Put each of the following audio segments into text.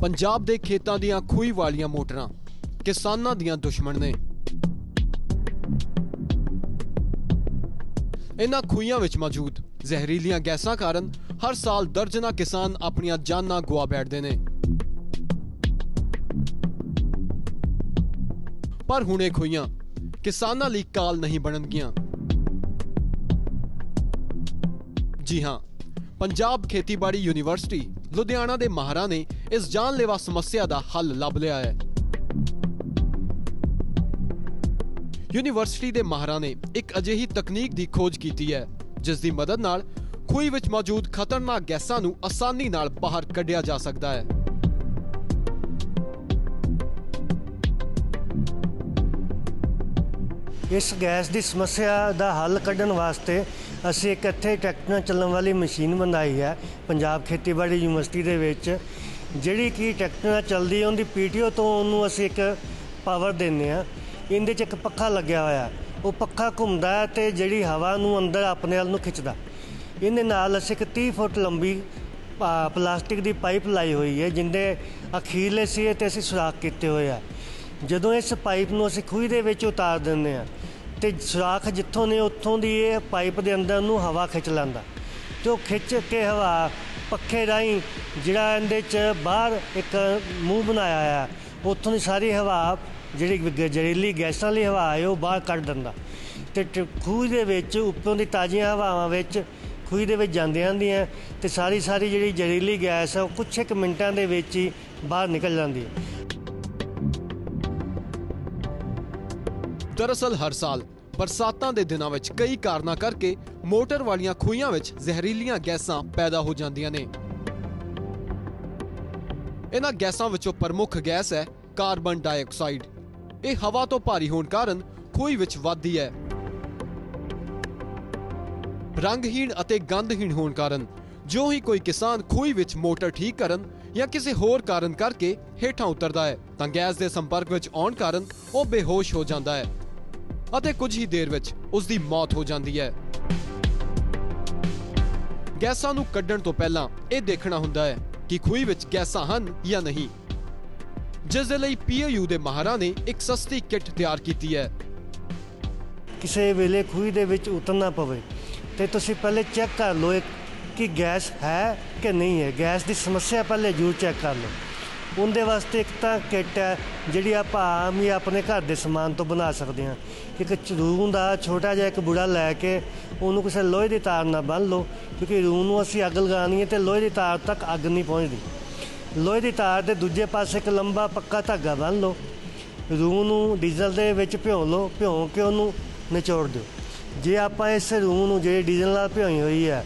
ਪੰਜਾਬ ਦੇ ਖੇਤਾਂ ਦੀਆਂ ਖੂਹੀ ਵਾਲੀਆਂ ਮੋਟਰਾਂ, ਕਿਸਾਨਾਂ ਦੀਆਂ ਦੁਸ਼ਮਣ ਨੇ। ਇਨ੍ਹਾਂ ਖੂਹੀਆਂ ਵਿੱਚ ਮੌਜੂਦ ਜ਼ਹਿਰੀਲੀਆਂ ਗੈਸਾਂ ਕਾਰਨ ਹਰ ਸਾਲ ਦਰਜਨਾਂ ਕਿਸਾਨ ਆਪਣੀਆਂ ਜਾਨਾਂ ਗਵਾ ਬੈਠਦੇ ਨੇ। ਪਰ ਹੁਣ ਇਹ ਖੂਹੀਆਂ ਕਿਸਾਨਾਂ ਲਈ ਕਾਲ ਨਹੀਂ ਬਣਨਗੀਆਂ। ਜੀ ਹਾਂ, ਪੰਜਾਬ ਖੇਤੀਬਾੜੀ ਯੂਨੀਵਰਸਿਟੀ ਲੁਧਿਆਣਾ ਦੇ ਮਾਹਰਾਂ ਨੇ ਇਸ ਜਾਨਲੇਵਾ ਸਮੱਸਿਆ ਦਾ ਹੱਲ ਲੱਭ ਲਿਆ ਹੈ। ਯੂਨੀਵਰਸਿਟੀ ਦੇ ਮਾਹਰਾਂ ਨੇ ਇੱਕ ਅਜਿਹੀ ਤਕਨੀਕ ਦੀ ਖੋਜ ਕੀਤੀ ਹੈ, ਜਿਸ ਦੀ ਮਦਦ ਨਾਲ ਖੂਹੀ ਵਿੱਚ ਮੌਜੂਦ ਖਤਰਨਾਕ ਗੈਸਾਂ ਨੂੰ ਆਸਾਨੀ ਨਾਲ ਬਾਹਰ ਕੱਢਿਆ ਜਾ ਸਕਦਾ ਹੈ। ਇਸ ਗੈਸ ਦੀ ਸਮੱਸਿਆ ਦਾ ਹੱਲ ਕੱਢਣ ਵਾਸਤੇ ਅਸੀਂ ਇੱਕ ਇੱਥੇ ਟਰੈਕਟਰ ਨਾਲ ਚੱਲਣ ਵਾਲੀ ਮਸ਼ੀਨ ਬਣਾਈ ਹੈ ਪੰਜਾਬ ਖੇਤੀਬਾੜੀ ਯੂਨੀਵਰਸਿਟੀ ਦੇ ਵਿੱਚ। ਜਿਹੜੀ ਕਿ ਟਰੈਕਟਰ ਨਾਲ ਚੱਲਦੀ ਹੈ, ਉਹਦੀ ਪੀਟੀਓ ਤੋਂ ਉਹਨੂੰ ਅਸੀਂ ਇੱਕ ਪਾਵਰ ਦਿੰਦੇ ਆ ਇਹਦੇ 'ਚ ਇੱਕ ਪੱਖਾ ਲੱਗਿਆ ਹੋਇਆ ਉਹ ਪੱਖਾ ਘੁੰਮਦਾ ਹੈ ਤੇ ਜਿਹੜੀ ਹਵਾ ਨੂੰ ਅੰਦਰ ਆਪਣੇ ਵੱਲ ਨੂੰ ਖਿੱਚਦਾ। ਇਹਦੇ ਨਾਲ ਅਸੀਂ ਇੱਕ 30 ਫੁੱਟ ਲੰਬੀ ਪਲਾਸਟਿਕ ਦੀ ਪਾਈਪ ਲਾਈ ਹੋਈ ਹੈ, ਜਿੰਦੇ ਅਖੀਰਲੇ ਸੀ ਤੇ ਅਸੀਂ ਸੁਰਾਖ ਕੀਤੇ ਹੋਏ ਆ। ਜਦੋਂ ਇਸ ਪਾਈਪ ਨੂੰ ਅਸੀਂ ਖੂਹੀ ਦੇ ਵਿੱਚ ਉਤਾਰ ਦਿੰਦੇ ਆ ਤੇ ਸੁਰਾਖ ਜਿੱਥੋਂ ਨੇ, ਉੱਥੋਂ ਦੀ ਇਹ ਪਾਈਪ ਦੇ ਅੰਦਰ ਨੂੰ ਹਵਾ ਖਿੱਚ ਲੈਂਦਾ। ਤੇ ਉਹ ਖਿੱਚ ਕੇ ਹਵਾ ਪੱਖੇ ਰਾਹੀਂ ਜਿਹੜਾ ਇਹਦੇ ਚ ਬਾਹਰ ਇੱਕ ਮੂੰਹ ਬਣਾਇਆ ਆ ਉੱਥੋਂ ਦੀ ਸਾਰੀ ਹਵਾ ਜਿਹੜੀ ਜ਼ਹਿਰੀਲੀ ਗੈਸਾਂ ਲਈ ਹਵਾ ਹੈ ਉਹ ਬਾਹਰ ਕੱਢ ਦਿੰਦਾ। ਤੇ ਟ- ਖੂਹ ਦੇ ਵਿੱਚ, ਉੱਪਰੋਂ ਦੀ ਤਾਜ਼ੀਆਂ ਹਵਾਵਾਂ ਵਿੱਚ ਖੂਹ ਦੇ ਵਿੱਚ ਜਾਂਦੀਆਂ ਹੁੰਦੀਆਂ, ਤੇ ਸਾਰੀ ਸਾਰੀ ਜਿਹੜੀ ਜ਼ਹਿਰੀਲੀ ਗੈਸ ਹੈ ਉਹ ਕੁਛ ਇੱਕ ਮਿੰਟਾਂ ਦੇ ਵਿੱਚ ਹੀ ਬਾਹਰ ਨਿਕਲ ਜਾਂਦੀ ਹੈ। ਦਰਅਸਲ ਹਰ ਸਾਲ ਬਰਸਾਤਾਂ ਦੇ ਦਿਨਾਂ ਵਿੱਚ ਕਈ ਕਾਰਨਾਂ ਕਰਕੇ ਮੋਟਰ ਵਾਲੀਆਂ ਖੂਹੀਆਂ ਵਿੱਚ ਜ਼ਹਿਰੀਲੀਆਂ ਗੈਸਾਂ ਪੈਦਾ ਹੋ ਜਾਂਦੀਆਂ ਨੇ। ਇਹਨਾਂ ਗੈਸਾਂ ਵਿੱਚੋਂ ਪ੍ਰਮੁੱਖ ਗੈਸ ਹੈ ਕਾਰਬਨ ਡਾਈਆਕਸਾਈਡ। ਇਹ ਹਵਾ ਤੋਂ ਭਾਰੀ ਹੋਣ ਕਾਰਨ ਖੂਹੀ ਵਿੱਚ ਵੱਧਦੀ ਹੈ। ਰੰਗਹੀਣ ਅਤੇ ਗੰਧਹੀਣ ਹੋਣ ਕਾਰਨ ਜੋ ਹੀ ਕੋਈ ਕਿਸਾਨ ਖੂਹੀ ਵਿੱਚ ਮੋਟਰ ਠੀਕ ਕਰਨ ਜਾਂ ਕਿਸੇ ਹੋਰ ਕਾਰਨ ਕਰਕੇ ਹੇਠਾਂ ਉਤਰਦਾ ਹੈ ਤਾਂ ਗੈਸ ਦੇ ਸੰਪਰਕ ਵਿੱਚ ਆਉਣ ਕਾਰਨ ਉਹ ਬੇਹੋਸ਼ ਹੋ ਜਾਂਦਾ ਹੈ। ਅਤੇ ਕੁਝ ਹੀ ਦੇਰ ਵਿੱਚ ਉਸ ਦੀ ਮੌਤ ਹੋ ਜਾਂਦੀ ਹੈ। ਗੈਸਾਂ ਨੂੰ ਕੱਢਣ ਤੋਂ ਪਹਿਲਾਂ ਇਹ ਦੇਖਣਾ ਹੁੰਦਾ ਹੈ ਕਿ ਖੂਹੀ ਵਿੱਚ ਗੈਸਾਂ ਹਨ ਜਾਂ ਨਹੀਂ। ਜਿਸ ਦੇ ਲਈ ਪੀਏਯੂ ਦੇ ਮਾਹਰਾਂ ਨੇ ਇੱਕ ਸਸਤੀ ਕਿੱਟ ਤਿਆਰ ਕੀਤੀ ਹੈ। ਕਿਸੇ ਵੇਲੇ ਖੂਹੀ ਦੇ ਵਿੱਚ ਉਤਰਨਾ ਪਵੇ ਤੇ ਤੁਸੀਂ ਪਹਿਲੇ ਚੈੱਕ ਕਰ ਲਓ ਕਿ ਗੈਸ ਹੈ ਕਿ ਨਹੀਂ ਹੈ। ਗੈਸ ਦੀ ਸਮੱਸਿਆ ਪਹਿਲੇ ਜ਼ਰੂਰ ਚੈੱਕ ਕਰ ਲਓ। ਉਹਦੇ ਵਾਸਤੇ ਇੱਕ ਤਾਂ ਕਿੱਟ ਹੈ, ਜਿਹੜੀ ਆਪਾਂ ਆਮ ਹੀ ਆਪਣੇ ਘਰ ਦੇ ਸਮਾਨ ਤੋਂ ਬਣਾ ਸਕਦੇ ਹਾਂ। ਇੱਕ ਰੂੰ ਦਾ ਛੋਟਾ ਜਿਹਾ ਇੱਕ ਬੁੜਾ ਲੈ ਕੇ ਉਹਨੂੰ ਕਿਸੇ ਲੋਹੇ ਦੀ ਤਾਰ ਨਾਲ ਬੰਨ੍ਹ ਲਓ, ਕਿਉਂਕਿ ਰੂੰ ਨੂੰ ਅਸੀਂ ਅੱਗ ਲਗਾਉਣੀ ਹੈ ਤੇ ਲੋਹੇ ਦੀ ਤਾਰ ਤੱਕ ਅੱਗ ਨਹੀਂ ਪਹੁੰਚਦੀ। ਲੋਹੇ ਦੀ ਤਾਰ ਦੇ ਦੂਜੇ ਪਾਸੇ ਇੱਕ ਲੰਬਾ ਪੱਕਾ ਧਾਗਾ ਬੰਨ੍ਹ ਲਓ। ਰੂਹ ਨੂੰ ਡੀਜ਼ਲ ਦੇ ਵਿੱਚ ਭਿਉਂ ਲਓ, ਭਿਉਂ ਕੇ ਉਹਨੂੰ ਨਿਚੋੜ ਦਿਓ। ਜੇ ਆਪਾਂ ਇਸ ਰੂਹ ਨੂੰ, ਜਿਹੜੀ ਡੀਜ਼ਲ ਨਾਲ ਭਿਉਈ ਹੋਈ ਹੈ,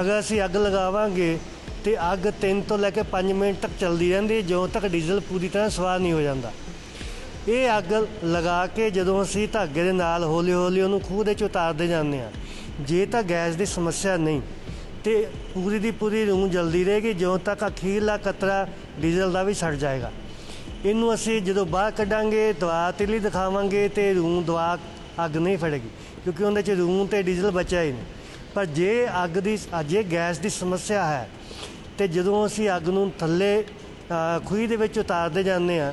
ਅਗਰ ਅਸੀਂ ਅੱਗ ਲਗਾਵਾਂਗੇ ਤੇ ਅੱਗ 3 ਤੋਂ ਲੈ ਕੇ 5 ਮਿੰਟ ਤੱਕ ਚੱਲਦੀ ਰਹਿੰਦੀ ਜਦੋਂ ਤੱਕ ਡੀਜ਼ਲ ਪੂਰੀ ਤਰ੍ਹਾਂ ਸਵਾਰ ਨਹੀਂ ਹੋ ਜਾਂਦਾ। ਇਹ ਅੱਗ ਲਗਾ ਕੇ ਜਦੋਂ ਅਸੀਂ ਧਾਗੇ ਦੇ ਨਾਲ ਹੌਲੀ ਹੌਲੀ ਉਹਨੂੰ ਖੂਹ ਦੇ ਚ ਉਤਾਰਦੇ ਜਾਂਦੇ ਆ ਜੇ ਤਾਂ ਗੈਸ ਦੀ ਸਮੱਸਿਆ ਨਹੀਂ, ਤੇ ਪੂਰੀ ਦੀ ਪੂਰੀ ਰੂਹ ਜਲਦੀ ਰਹੇਗੀ, ਜਦੋਂ ਤੱਕ ਅਖੀਰਲਾ ਕਤਰਾ ਡੀਜ਼ਲ ਦਾ ਵੀ ਸੜ ਜਾਏਗਾ। ਇਹਨੂੰ ਅਸੀਂ ਜਦੋਂ ਬਾਹਰ ਕੱਢਾਂਗੇ, ਦਵਾ ਤਿਲੀ ਦਿਖਾਵਾਂਗੇ ਤੇ ਰੂੰ ਦਵਾ ਅੱਗ ਨਹੀਂ ਫੜੇਗੀ, ਕਿਉਂਕਿ ਉਹਦੇ ਚ ਰੂੰ ਤੇ ਡੀਜ਼ਲ ਬਚਿਆ ਹੀ ਨਹੀਂ। ਪਰ ਜੇ ਅੱਗ ਦੀ, ਜੇ ਗੈਸ ਦੀ ਸਮੱਸਿਆ ਹੈ ਤੇ ਜਦੋਂ ਅਸੀਂ ਅੱਗ ਨੂੰ ਥੱਲੇ ਖੂਹੀ ਦੇ ਵਿੱਚ ਉਤਾਰਦੇ ਜਾਂਦੇ ਆ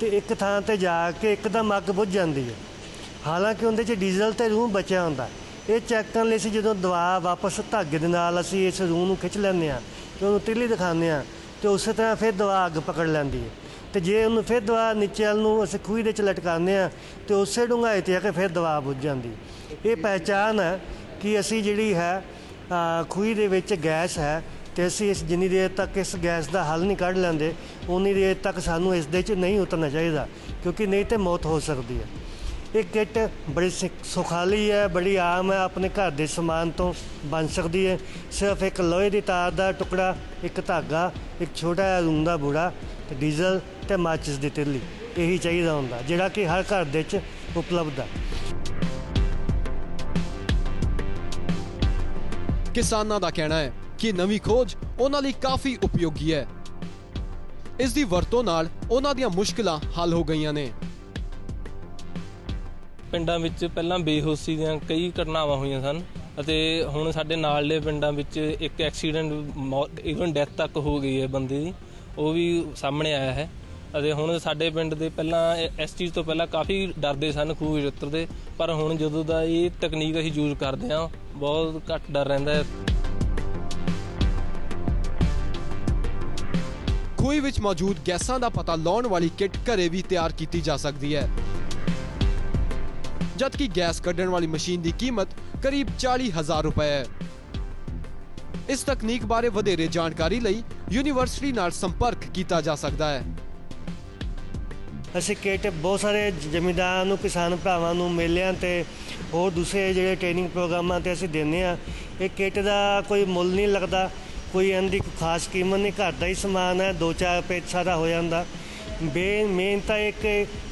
ਤੇ ਇੱਕ ਥਾਂ ਤੇ ਜਾ ਕੇ ਇੱਕਦਮ ਅੱਗ ਬੁਝ ਜਾਂਦੀ ਹੈ। ਹਾਲਾਂਕਿ ਉਹਦੇ 'ਚ ਡੀਜ਼ਲ ਤੇ ਰੂਹ ਬਚਿਆ ਹੁੰਦਾ ਇਹ ਚੈੱਕ ਕਰਨ ਲਈ ਅਸੀਂ ਜਦੋਂ ਦਵਾ ਵਾਪਸ ਧਾਗੇ ਦੇ ਨਾਲ ਅਸੀਂ ਇਸ ਰੂਹ ਨੂੰ ਖਿੱਚ ਲੈਂਦੇ ਆ ਤੇ ਉਹਨੂੰ ਤਿੱਲੀ ਦਿਖਾਉਂਦੇ ਆ ਤੇ ਉਸੇ ਤਰ੍ਹਾਂ ਫਿਰ ਦਵਾ ਅੱਗ ਪਕੜ ਲੈਂਦੀ ਹੈ। ਤੇ ਜੇ ਉਹਨੂੰ ਫਿਰ ਦਵਾ ਨੀਚੇ ਵੱਲ ਨੂੰ ਅਸੀਂ ਖੂਹੀ ਦੇ ਵਿੱਚ ਲਟਕਾਉਂਦੇ ਆ ਤੇ ਉਸੇ ਡੂੰਘਾਈ ਤੇ ਆ ਕੇ ਫਿਰ ਦਵਾ ਬੁੱਝ ਜਾਂਦੀ ਇਹ ਪਹਿਚਾਨ ਹੈ ਕਿ ਅਸੀਂ ਜਿਹੜੀ ਹੈ ਖੂਹੀ ਦੇ ਵਿੱਚ ਗੈਸ ਹੈ ਤੇ ਅਸੀਂ ਇਸ ਜਿੰਨੀ ਦੇਰ ਤੱਕ ਇਸ ਗੈਸ ਦਾ ਹੱਲ ਨਹੀਂ ਕੱਢ ਲੈਂਦੇ, ਉਨੀ ਦੇਰ ਤੱਕ ਸਾਨੂੰ ਇਸ ਦੇ ਵਿੱਚ ਨਹੀਂ ਉਤਰਨਾ ਚਾਹੀਦਾ, ਕਿਉਂਕਿ ਨਹੀਂ ਤੇ ਮੌਤ ਹੋ ਸਕਦੀ ਹੈ। ਇਹ ਕਿੱਟ ਬੜੀ ਸਿ- ਸੁਖਾਲੀ ਹੈ, ਬੜੀ ਆਮ ਹੈ, ਆਪਣੇ ਘਰ ਦੇ ਸਮਾਨ ਤੋਂ ਬਣ ਸਕਦੀ ਹੈ। ਸਿਰਫ ਇੱਕ ਲੋਹੇ ਦੀ ਤਾਰ ਦਾ ਟੁਕੜਾ, ਇੱਕ ਧਾਗਾ, ਇੱਕ ਛੋਟਾ ਜਿਹਾ ਰੂੰਦਾ ਬੂੜਾ ਤੇ ਡੀਜ਼ਲ ਤੇ ਮਾਚਿਸ ਦੀ ਤਿੱਲੀ ਇਹੀ ਚਾਹੀਦਾ ਹੁੰਦਾ, ਜਿਹੜਾ ਕਿ ਹਰ ਘਰ ਦੇ ਵਿੱਚ ਉਪਲਬਧ ਹੈ ਕਿਸਾਨਾਂ ਦਾ ਕਹਿਣਾ ਹੈ ਕਿ ਨਵੀਂ ਖੋਜ ਉਹਨਾਂ ਲਈ ਕਾਫੀ ਉਪਯੋਗੀ ਹੈ। ਇਸ ਦੀ ਵਰਤੋਂ ਨਾਲ ਉਹਨਾਂ ਦੀਆਂ ਮੁਸ਼ਕਲਾਂ ਹੱਲ ਹੋ ਗਈਆਂ ਨੇ। ਪਿੰਡਾਂ ਵਿੱਚ ਪਹਿਲਾਂ ਬੇਹੋਸ਼ੀ ਦੀਆਂ ਕਈ ਘਟਨਾਵਾਂ ਹੋਈਆਂ ਸਨ ਅਤੇ ਹੁਣ ਸਾਡੇ ਨਾਲ ਦੇ ਪਿੰਡਾਂ ਵਿੱਚ ਇੱਕ ਐਕਸੀਡੈਂਟ ਇਵਨ ਡੈਥ ਤੱਕ ਹੋ ਗਈ ਹੈ ਬੰਦੇ ਦੀ। ਉਹ ਵੀ ਸਾਹਮਣੇ ਆਇਆ ਹੈ ਅਤੇ ਹੁਣ ਸਾਡੇ ਪਿੰਡ ਦੇ ਪਹਿਲਾਂ ਇਸ ਚੀਜ਼ ਤੋਂ ਪਹਿਲਾਂ ਕਾਫੀ ਡਰਦੇ ਸਨ ਖੂਹ ਵਿੱਚ ਉਤਰਦੇ ਪਰ ਹੁਣ ਜਦੋਂ ਦਾ ਇਹ ਤਕਨੀਕ ਅਸੀਂ ਯੂਜ਼ ਕਰਦੇ ਹਾਂ, ਬਹੁਤ ਘੱਟ ਡਰ ਰਹਿੰਦਾ ਹੈ। ਖੂਹੀ ਵਿੱਚ ਮੌਜੂਦ ਗੈਸਾਂ ਦਾ ਪਤਾ ਲਾਉਣ ਵਾਲੀ ਕਿੱਟ ਘਰੇ ਵੀ ਤਿਆਰ ਕੀਤੀ ਜਾ ਸਕਦੀ ਹੈ। ਜਦਕਿ ਗੈਸ ਕੱਢਣ ਵਾਲੀ ਮਸ਼ੀਨ ਦੀ ਕੀਮਤ ਕਰੀਬ 40000 ਰੁਪਏ ਹੈ। ਇਸ ਤਕਨੀਕ ਬਾਰੇ ਵਧੇਰੇ ਜਾਣਕਾਰੀ ਲਈ ਯੂਨੀਵਰਸਿਟੀ ਨਾਲ ਸੰਪਰਕ ਕੀਤਾ ਜਾ ਸਕਦਾ ਹੈ। ਅਸੀਂ ਕਿੱਟ ਬਹੁਤ ਸਾਰੇ ਜ਼ਮੀਂਦਾਰਾਂ ਨੂੰ, ਕਿਸਾਨ ਭਰਾਵਾਂ ਨੂੰ ਮੇਲਿਆਂ ਤੇ ਹੋਰ ਦੂਸਰੇ ਜਿਹੜੇ ਟ੍ਰੇਨਿੰਗ ਪ੍ਰੋਗਰਾਮਾਂ ਤੇ ਅਸੀਂ ਦਿੰਦੇ ਆ ਇਹ ਕਿੱਟ ਦਾ ਕੋਈ ਮੁੱਲ ਨਹੀਂ ਲੱਗਦਾ। ਕੋਈ ਇਹਦੀ ਕੋਈ ਖਾਸ ਕੀਮਤ ਨਹੀਂ, ਘਰ ਦਾ ਹੀ ਸਮਾਨ ਹੈ 2-4 ਰੁਪਏ ਸਾਰਾ ਹੋ ਜਾਂਦਾ। ਬੇ ਮੇਨ ਤਾਂ ਇੱਕ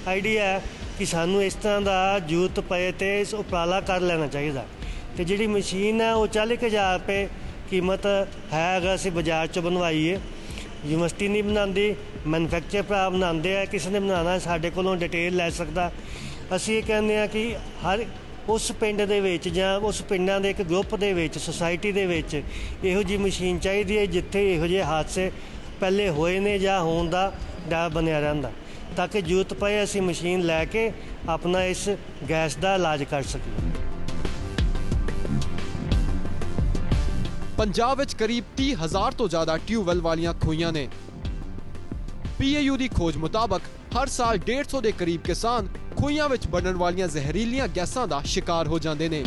ਆਈਡੀਆ ਹੈ ਕਿ ਸਾਨੂੰ ਇਸ ਤਰ੍ਹਾਂ ਦਾ ਜ਼ਰੂਰਤ ਪਏ ਤੇ ਇਸ ਉਪਰਾਲਾ ਕਰ ਲੈਣਾ ਚਾਹੀਦਾ। ਤੇ ਜਿਹੜੀ ਮਸ਼ੀਨ ਹੈ, ਉਹ 40000 ਰੁਪਏ ਕੀਮਤ ਹੈ ਅਗਰ ਅਸੀਂ ਬਾਜ਼ਾਰ 'ਚ ਬਣਵਾਈਏ। ਯੂਨੀਵਰਸਿਟੀ ਨਹੀਂ ਬਣਾਉਂਦੀ ਮੈਨੂਫੈਕਚਰ ਭਰਾ ਬਣਾਉਂਦੇ ਆ, ਕਿਸੇ ਨੇ ਬਣਾਉਣਾ ਸਾਡੇ ਕੋਲੋਂ ਡਿਟੇਲ ਲੈ ਸਕਦਾ। ਅਸੀਂ ਇਹ ਕਹਿੰਦੇ ਆ ਕਿ ਹਰ ਉਸ ਪਿੰਡ ਦੇ ਵਿੱਚ ਜਾਂ ਉਸ ਪਿੰਡਾਂ ਦੇ ਇੱਕ ਗਰੁੱਪ ਦੇ ਵਿੱਚ ਸੁਸਾਇਟੀ ਦੇ ਵਿੱਚ ਇਹੋ ਜੀ ਮਸ਼ੀਨ ਚਾਹੀਦੀ ਹੈ ਜਿੱਥੇ ਇਹੋ ਜਿਹੇ ਹਾਦਸੇ ਪਹਿਲੇ ਹੋਏ ਨੇ ਜਾਂ ਹੋਣ ਦਾ ਡਰ ਬਣਿਆ ਰਹਿੰਦਾ। ਤਾਂ ਕਿ ਜ਼ਰੂਰਤ ਪਏ ਅਸੀਂ ਮਸ਼ੀਨ ਲੈ ਕੇ ਆਪਣਾ ਇਸ ਗੈਸ ਦਾ ਇਲਾਜ ਕਰ ਸਕੀਏ। ਪੰਜਾਬ ਵਿੱਚ ਕਰੀਬ 30000 ਤੋਂ ਜ਼ਿਆਦਾ ਟਿਊਬਵੈੱਲ ਵਾਲੀਆਂ ਖੂਹੀਆਂ ਨੇ। ਪੀਏਯੂ ਦੀ ਖੋਜ ਮੁਤਾਬਕ ਹਰ ਸਾਲ 150 ਦੇ ਕਰੀਬ ਕਿਸਾਨ ਖੂਹੀਆਂ ਵਿੱਚ ਬਣਨ ਵਾਲੀਆਂ ਜ਼ਹਿਰੀਲੀਆਂ ਗੈਸਾਂ ਦਾ ਸ਼ਿਕਾਰ ਹੋ ਜਾਂਦੇ ਨੇ।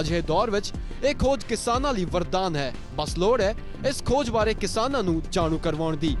ਅਜਿਹੇ ਦੌਰ ਵਿੱਚ ਇਹ ਖੋਜ ਕਿਸਾਨਾਂ ਲਈ ਵਰਦਾਨ ਹੈ। ਬਸ ਲੋੜ ਹੈ ਇਸ ਖੋਜ ਬਾਰੇ ਕਿਸਾਨਾਂ ਨੂੰ ਜਾਣੂ ਕਰਵਾਉਣ ਦੀ।